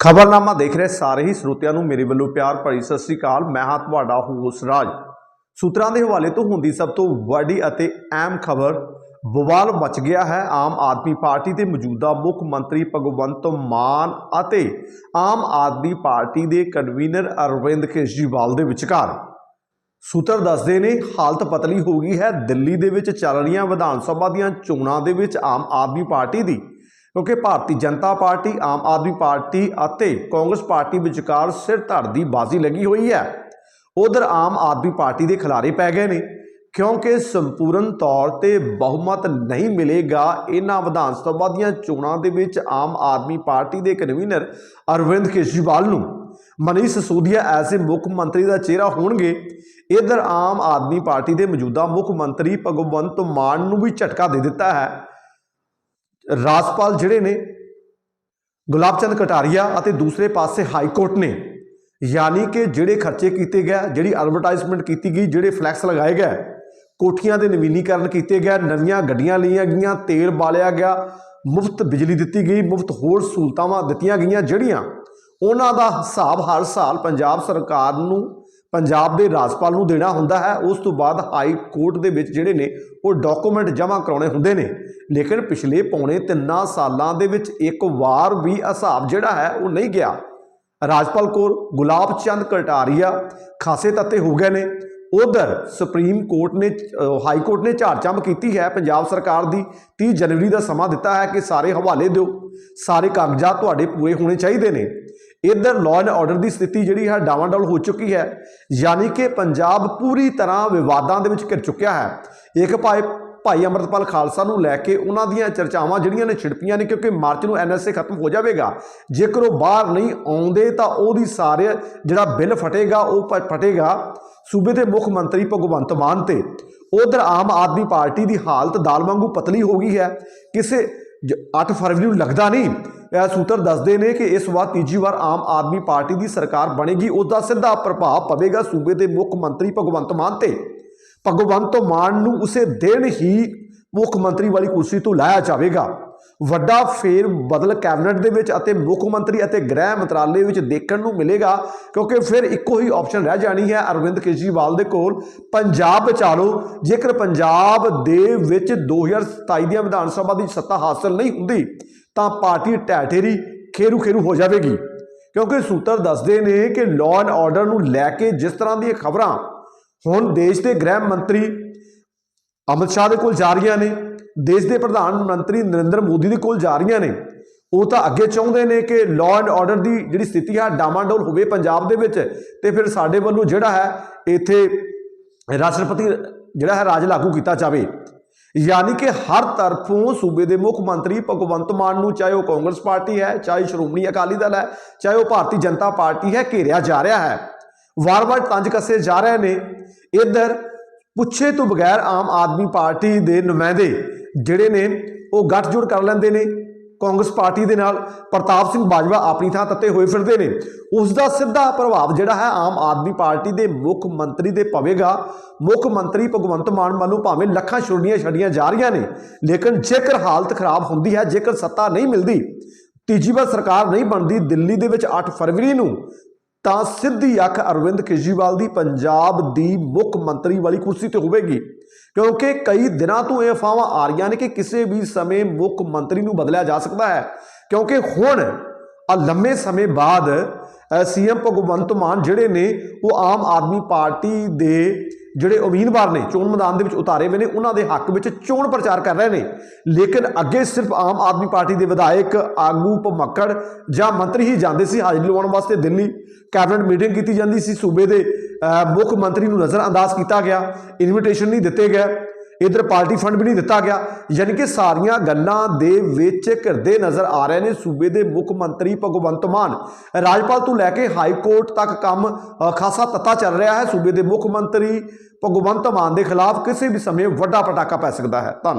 ਖਬਰਨਾਮਾ ਦੇਖ ਰਹੇ ਸਾਰੇ ਹੀ ਸਰੋਤਿਆਂ ਨੂੰ ਮੇਰੇ ਵੱਲੋਂ ਪਿਆਰ ਭਰੀ ਸਤਿ ਸ੍ਰੀ ਅਕਾਲ। ਮੈਂ ਹਾਂ ਤੁਹਾਡਾ ਹੋਸ ਰਾਜ। ਸੂਤਰਾਂ ਦੇ ਹਵਾਲੇ ਤੋਂ ਹੁੰਦੀ ਸਭ ਤੋਂ ਵੱਡੀ ਅਤੇ ਅਹਿਮ ਖਬਰ ਬਵਾਲ ਮਚ ਗਿਆ ਹੈ। ਆਮ ਆਦਮੀ ਪਾਰਟੀ ਦੇ ਮੌਜੂਦਾ ਮੁੱਖ ਮੰਤਰੀ ਭਗਵੰਤ ਮਾਨ ਅਤੇ ਆਮ ਆਦਮੀ ਪਾਰਟੀ ਦੇ ਕਨਵੀਨਰ ਅਰਵਿੰਦ ਕੇਜਰੀਵਾਲ ਦੇ ਵਿਚਕਾਰ। ਸੂਤਰ ਦੱਸਦੇ ਨੇ, ਹਾਲਤ ਪਤਲੀ ਹੋ ਗਈ ਹੈ। ਦਿੱਲੀ ਦੇ ਵਿੱਚ ਚੱਲ ਰਹੀਆਂ ਵਿਧਾਨ ਸਭਾ ਦੀਆਂ ਚੋਣਾਂ ਦੇ ਵਿੱਚ ਆਮ ਆਦਮੀ ਪਾਰਟੀ ਦੀ ਕਿਉਂਕਿ ਭਾਰਤੀ ਜਨਤਾ ਪਾਰਟੀ, ਆਮ ਆਦਮੀ ਪਾਰਟੀ ਅਤੇ ਕਾਂਗਰਸ ਪਾਰਟੀ ਵਿਚਕਾਰ ਸਿਰ ਧੜ ਦੀ ਬਾਜ਼ੀ ਲੱਗੀ ਹੋਈ ਹੈ। ਉਧਰ ਆਮ ਆਦਮੀ ਪਾਰਟੀ ਦੇ ਖਿਲਾਰੇ ਪੈ ਗਏ ਨੇ, ਕਿਉਂਕਿ ਸੰਪੂਰਨ ਤੌਰ ਤੇ ਬਹੁਮਤ ਨਹੀਂ ਮਿਲੇਗਾ ਇਹਨਾਂ ਵਿਧਾਨ ਸਭਾ ਦੀਆਂ ਚੋਣਾਂ ਦੇ ਵਿੱਚ ਆਮ ਆਦਮੀ ਪਾਰਟੀ ਦੇ ਕਨਵੀਨਰ ਅਰਵਿੰਦ ਕੇਜਰੀਵਾਲ ਨੂੰ। ਮਨੀਸ਼ ਸਿਸੋਦੀਆ ਐਸੇ ਮੁੱਖ ਮੰਤਰੀ ਦਾ ਚਿਹਰਾ ਹੋਣਗੇ। ਇਧਰ ਆਮ ਆਦਮੀ ਪਾਰਟੀ ਦੇ ਮੌਜੂਦਾ ਮੁੱਖ ਮੰਤਰੀ ਭਗਵੰਤ ਮਾਨ ਨੂੰ ਵੀ ਝਟਕਾ ਦੇ ਦਿੱਤਾ ਹੈ। ਰਾਜਪਾਲ ਜਿਹੜੇ ਨੇ ਗੁਲਾਬ ਚੰਦ ਕਟਾਰੀਆ ਅਤੇ ਦੂਸਰੇ ਪਾਸੇ ਹਾਈ ਕੋਰਟ ਨੇ, ਯਾਨੀ ਕਿ ਜਿਹੜੇ ਖਰਚੇ ਕੀਤੇ ਗਏ, ਜਿਹੜੀ ਐਡਵਰਟਾਈਜ਼ਮੈਂਟ ਕੀਤੀ ਗਈ, ਜਿਹੜੇ ਫਲੈਕਸ ਲਗਾਏ ਗਏ, ਕੋਠੀਆਂ ਦੇ ਨਵੀਨੀਕਰਨ ਕੀਤੇ ਗਏ, ਨਵੀਆਂ ਗੱਡੀਆਂ ਲਈਆਂ ਗਈਆਂ, ਤੇਲ ਬਾਲਿਆ ਗਿਆ, ਮੁਫਤ ਬਿਜਲੀ ਦਿੱਤੀ ਗਈ, ਮੁਫਤ ਹੋਰ ਸਹੂਲਤਾਵਾਂ ਦਿੱਤੀਆਂ ਗਈਆਂ, ਜਿਹੜੀਆਂ ਉਹਨਾਂ ਦਾ ਹਿਸਾਬ ਹਰ ਸਾਲ ਪੰਜਾਬ ਸਰਕਾਰ ਨੂੰ ਪੰਜਾਬ ਦੇ ਰਾਜਪਾਲ ਨੂੰ ਦੇਣਾ ਹੁੰਦਾ ਹੈ। ਉਸ ਤੋਂ ਬਾਅਦ ਹਾਈ ਕੋਰਟ ਦੇ ਵਿੱਚ ਜਿਹੜੇ ਨੇ, ਉਹ ਡਾਕੂਮੈਂਟ ਜਮ੍ਹਾਂ ਕਰਾਉਣੇ ਹੁੰਦੇ ਨੇ। ਲੇਕਿਨ ਪਿਛਲੇ ਪੌਣੇ ਤਿੰਨਾਂ ਸਾਲਾਂ ਦੇ ਵਿੱਚ ਇੱਕ ਵਾਰ ਵੀ ਹਿਸਾਬ ਜਿਹੜਾ ਹੈ, ਉਹ ਨਹੀਂ ਗਿਆ। ਰਾਜਪਾਲ ਕੋਲ ਗੁਲਾਬ ਚੰਦ ਕਟਾਰੀਆ ਖਾਸੇ ਤੱਤੇ ਹੋ ਗਏ ਨੇ। ਉਧਰ ਸੁਪਰੀਮ ਕੋਰਟ ਨੇ ਹਾਈ ਕੋਰਟ ਨੇ ਝਾੜਚੰਮ ਕੀਤੀ ਹੈ ਪੰਜਾਬ ਸਰਕਾਰ ਦੀ। 30 ਜਨਵਰੀ ਦਾ ਸਮਾਂ ਦਿੱਤਾ ਹੈ ਕਿ ਸਾਰੇ ਹਵਾਲੇ ਦਿਓ। ਸਾਰੇ ਕਾਗਜ਼ਾਤ ਤੁਹਾਡੇ ਪੂਰੇ ਹੋਣੇ ਚਾਹੀਦੇ ਨੇ। ਇਧਰ ਲਾਅ ਐਂਡ ਆਰਡਰ ਦੀ ਸਥਿਤੀ ਜਿਹੜੀ ਹੈ ਡਾਵਾਂਡੋਲ ਹੋ ਚੁੱਕੀ ਹੈ, ਯਾਨੀ ਕਿ ਪੰਜਾਬ ਪੂਰੀ ਤਰ੍ਹਾਂ ਵਿਵਾਦਾਂ ਦੇ ਵਿੱਚ ਘਿਰ ਚੁੱਕਿਆ ਹੈ। ਇੱਕ ਭਾਈ ਭਾਈ ਅਮਰਤਪਾਲ ਖਾਲਸਾ ਨੂੰ ਲੈ ਕੇ ਉਹਨਾਂ ਦੀਆਂ ਚਰਚਾਵਾਂ ਜਿਹੜੀਆਂ ਨੇ ਛਿੜਪੀਆਂ ਨੇ, ਕਿਉਂਕਿ ਮਾਰਚ ਨੂੰ ਐਨਐਸਏ ਖਤਮ ਹੋ ਜਾਵੇਗਾ, ਜੇਕਰ ਉਹ ਬਾਹਰ ਨਹੀਂ ਆਉਂਦੇ ਤਾਂ ਉਹਦੀ ਸਾਰੇ ਜਿਹੜਾ ਬਿੱਲ ਫਟੇਗਾ, ਉਹ ਪ- ਫਟੇਗਾ ਸੂਬੇ ਦੇ ਮੁੱਖ ਮੰਤਰੀ ਭਗਵੰਤ ਮਾਨ ਤੇ। ਉਧਰ ਆਮ ਆਦਮੀ ਪਾਰਟੀ ਦੀ ਹਾਲਤ ਦਾਲ ਵਾਂਗੂ ਪਤਲੀ ਹੋ ਗਈ ਹੈ। ਕਿਸੇ 8 ਫਰਵਰੀ ਨੂੰ ਲੱਗਦਾ ਨਹੀਂ। ਇਹ ਸੂਤਰ ਦੱਸਦੇ ਨੇ ਕਿ ਇਸ ਵਾਰ ਤੀਜੀ ਵਾਰ ਆਮ ਆਦਮੀ ਪਾਰਟੀ ਦੀ ਸਰਕਾਰ ਬਣੇਗੀ ਉਸ ਦਾ ਸਿੱਧਾ ਪ੍ਰਭਾਵ ਪਵੇਗਾ ਸੂਬੇ ਦੇ ਮੁੱਖ ਮੰਤਰੀ ਭਗਵੰਤ ਮਾਨ ਤੇ। ਭਗਵੰਤ ਮਾਨ ਨੂੰ ਉਸੇ ਦਿਨ ਹੀ ਮੁੱਖ ਮੰਤਰੀ ਵਾਲੀ ਕੁਰਸੀ ਤੋਂ ਲਾਇਆ ਜਾਵੇਗਾ। ਵੱਡਾ ਫੇਰ ਬਦਲ ਕੈਬਨਿਟ ਦੇ ਵਿੱਚ ਅਤੇ ਮੁੱਖ ਮੰਤਰੀ ਅਤੇ ਗ੍ਰਹਿ ਮੰਤਰਾਲੇ ਵਿੱਚ ਦੇਖਣ ਨੂੰ ਮਿਲੇਗਾ, ਕਿਉਂਕਿ ਫਿਰ ਇੱਕੋ ਹੀ ਆਪਸ਼ਨ ਰਹਿ ਜਾਣੀ ਹੈ ਅਰਵਿੰਦ ਕੇਜਰੀਵਾਲ ਦੇ ਕੋਲ। ਪੰਜਾਬ ਬਚਾ ਲਓ ਜੇਕਰ ਪੰਜਾਬ ਦੇ ਵਿੱਚ 2027 ਦੀਆਂ ਵਿਧਾਨ ਸਭਾ ਦੀ ਸੱਤਾ ਹਾਸਲ ਨਹੀਂ ਹੁੰਦੀ, ਤਾਂ ਪਾਰਟੀ ਢਹਿ ਖੇਰੂ ਖੇਰੂ ਹੋ ਜਾਵੇਗੀ। ਕਿਉਂਕਿ ਸੂਤਰ ਦੱਸਦੇ ਨੇ ਕਿ ਲਾਅ ਐਂਡ ਆਰਡਰ ਨੂੰ ਲੈ ਕੇ ਜਿਸ ਤਰ੍ਹਾਂ ਦੀਆਂ ਖਬਰਾਂ ਹੁਣ ਦੇਸ਼ ਦੇ ਗ੍ਰਹਿ ਮੰਤਰੀ ਅਮਿਤ ਸ਼ਾਹ ਦੇ ਕੋਲ ਜਾ ਰਹੀਆਂ ਨੇ ਦੇਸ਼ ਦੇ ਪ੍ਰਧਾਨ ਮੰਤਰੀ ਨਰਿੰਦਰ ਮੋਦੀ ਦੇ ਕੋਲ ਜਾ ਰਹੀਆਂ ਨੇ। ਉਹ ਤਾਂ ਅੱਗੇ ਚਾਹੁੰਦੇ ਨੇ ਕਿ ਲਾਅ ਐਂਡ ਆਰਡਰ ਦੀ ਜਿਹੜੀ ਸਥਿਤੀ ਹੈ, ਡਾਮਾਡੋਲ ਹੋਵੇ ਪੰਜਾਬ ਦੇ ਵਿੱਚ ਤੇ ਫਿਰ ਸਾਡੇ ਵੱਲੋਂ ਜਿਹੜਾ ਹੈ, ਇੱਥੇ ਰਾਸ਼ਟਰਪਤੀ ਜਿਹੜਾ ਹੈ, ਰਾਜ ਲਾਗੂ ਕੀਤਾ ਜਾਵੇ। ਯਾਨੀ ਕਿ ਹਰ ਤਰਫੋਂ ਸੂਬੇ ਦੇ ਮੁੱਖ ਮੰਤਰੀ ਭਗਵੰਤ ਮਾਨ ਨੂੰ, ਚਾਹੇ ਉਹ ਕਾਂਗਰਸ ਪਾਰਟੀ ਹੈ, ਚਾਹੇ ਸ਼੍ਰੋਮਣੀ ਅਕਾਲੀ ਦਲ ਹੈ, ਚਾਹੇ ਉਹ ਭਾਰਤੀ ਜਨਤਾ ਪਾਰਟੀ ਹੈ, ਘੇਰਿਆ ਜਾ ਰਿਹਾ ਹੈ। ਵਾਰ-ਵਾਰ ਤੰਜ ਕੱਸੇ ਜਾ ਰਹੇ ਨੇ। ਇੱਧਰ ਪੁੱਛੇ ਤੋਂ ਬਗੈਰ ਆਮ ਆਦਮੀ ਪਾਰਟੀ ਦੇ ਨੁਮਾਇੰਦੇ ਜਿਹੜੇ ਨੇ, ਉਹ ਗੱਠਜੋੜ ਕਰ ਲੈਂਦੇ ਨੇ। ਕਾਂਗਰਸ ਪਾਰਟੀ ਦੇ ਨਾਲ ਪ੍ਰਤਾਪ ਸਿੰਘ ਬਾਜਵਾ ਆਪਣੀ ਥਾਂ ਤੱਤੇ ਹੋਏ ਫਿਰਦੇ ਨੇ। ਉਸ ਦਾ ਸਿੱਧਾ ਪ੍ਰਭਾਵ ਜਿਹੜਾ ਹੈ ਆਮ ਆਦਮੀ ਪਾਰਟੀ ਦੇ ਮੁੱਖ ਮੰਤਰੀ ਦੇ ਪਵੇਗਾ। ਮੁੱਖ ਮੰਤਰੀ ਭਗਵੰਤ ਮਾਨ ਵੱਲੋਂ ਭਾਵੇਂ ਲੱਖਾਂ ਛੁੱਟੀਆਂ ਛੱਡੀਆਂ ਜਾ ਰਹੀਆਂ ਨੇ, ਲੇਕਿਨ ਜੇਕਰ ਹਾਲਤ ਖਰਾਬ ਹੁੰਦੀ ਹੈ, ਜੇਕਰ ਸੱਤਾ ਨਹੀਂ ਮਿਲਦੀ, ਤੀਜੀ ਵਾਰ ਸਰਕਾਰ ਨਹੀਂ ਬਣਦੀ, ਦਿੱਲੀ ਦੇ ਵਿੱਚ 8 ਫਰਵਰੀ ਨੂੰ ਤਾਂ ਸਿੱਧੀ ਅੱਖ ਅਰਵਿੰਦ ਕੇਜਰੀਵਾਲ ਦੀ ਪੰਜਾਬ ਦੀ ਮੁੱਖ ਮੰਤਰੀ ਵਾਲੀ ਕੁਰਸੀ ਤੇ ਹੋਵੇਗੀ। ਕਿਉਂਕਿ ਕਈ ਦਿਨਾਂ ਤੋਂ ਇਹ ਅਫਵਾਹਾਂ ਆ ਰਹੀਆਂ ਨੇ ਕਿ ਕਿਸੇ ਵੀ ਸਮੇਂ ਮੁੱਖ ਮੰਤਰੀ ਨੂੰ ਬਦਲਿਆ ਜਾ ਸਕਦਾ ਹੈ। ਕਿਉਂਕਿ ਹੁਣ, ਆ ਲੰਮੇ ਸਮੇਂ ਬਾਅਦ ਸੀਐਮ ਭਗਵੰਤ ਮਾਨ ਜਿਹੜੇ ਨੇ, ਉਹ ਆਮ ਆਦਮੀ ਪਾਰਟੀ ਦੇ ਜਿਹੜੇ ਉਮੀਦਵਾਰ ਨੇ ਚੋਣ ਮੈਦਾਨ ਦੇ ਵਿੱਚ ਉਤਾਰੇ ਹੋਏ ਨੇ, ਉਹਨਾਂ ਦੇ ਹੱਕ ਵਿੱਚ ਚੋਣ ਪ੍ਰਚਾਰ ਕਰ ਰਹੇ ਨੇ। ਲੇਕਿਨ ਅੱਗੇ ਸਿਰਫ ਆਮ ਆਦਮੀ ਪਾਰਟੀ ਦੇ ਵਿਧਾਇਕ ਆਗੂ ਭਮੱਕੜ ਜਾਂ ਮੰਤਰੀ ਹੀ ਜਾਂਦੇ ਸੀ। ਹਾਜ਼ਰੀ ਲਵਾਉਣ ਵਾਸਤੇ ਦਿੱਲੀ ਕੈਬਨਿਟ ਮੀਟਿੰਗ ਕੀਤੀ ਜਾਂਦੀ ਸੀ। ਸੂਬੇ ਦੇ ਮੁੱਖ ਮੰਤਰੀ ਨੂੰ ਨਜ਼ਰ ਅੰਦਾਜ਼ ਕੀਤਾ ਗਿਆ। ਇਨਵੀਟੇਸ਼ਨ ਨਹੀਂ ਦਿੱਤੇ ਗਏ। ਇਧਰ ਪਾਰਟੀ ਫੰਡ ਵੀ ਨਹੀਂ ਦਿੱਤਾ ਗਿਆ, ਯਾਨੀ ਕਿ ਸਾਰੀਆਂ ਗੱਲਾਂ ਦੇ ਵਿੱਚ ਘਿਰਦੇ ਨਜ਼ਰ ਆ ਰਹੇ ਨੇ ਸੂਬੇ ਦੇ ਮੁੱਖ ਮੰਤਰੀ ਭਗਵੰਤ ਮਾਨ। ਰਾਜਪਾਲ ਤੋਂ ਲੈ ਕੇ ਹਾਈ ਕੋਰਟ ਤੱਕ ਕੰਮ ਖਾਸਾ ਤੱਤਾ ਚੱਲ ਰਿਹਾ ਹੈ। ਸੂਬੇ ਦੇ ਮੁੱਖ ਮੰਤਰੀ ਭਗਵੰਤ ਮਾਨ ਦੇ ਖਿਲਾਫ ਕਿਸੇ ਵੀ ਸਮੇਂ ਵੱਡਾ ਪਟਾਕਾ ਪੈ ਸਕਦਾ ਹੈ। ਧੰਨਵਾਦ।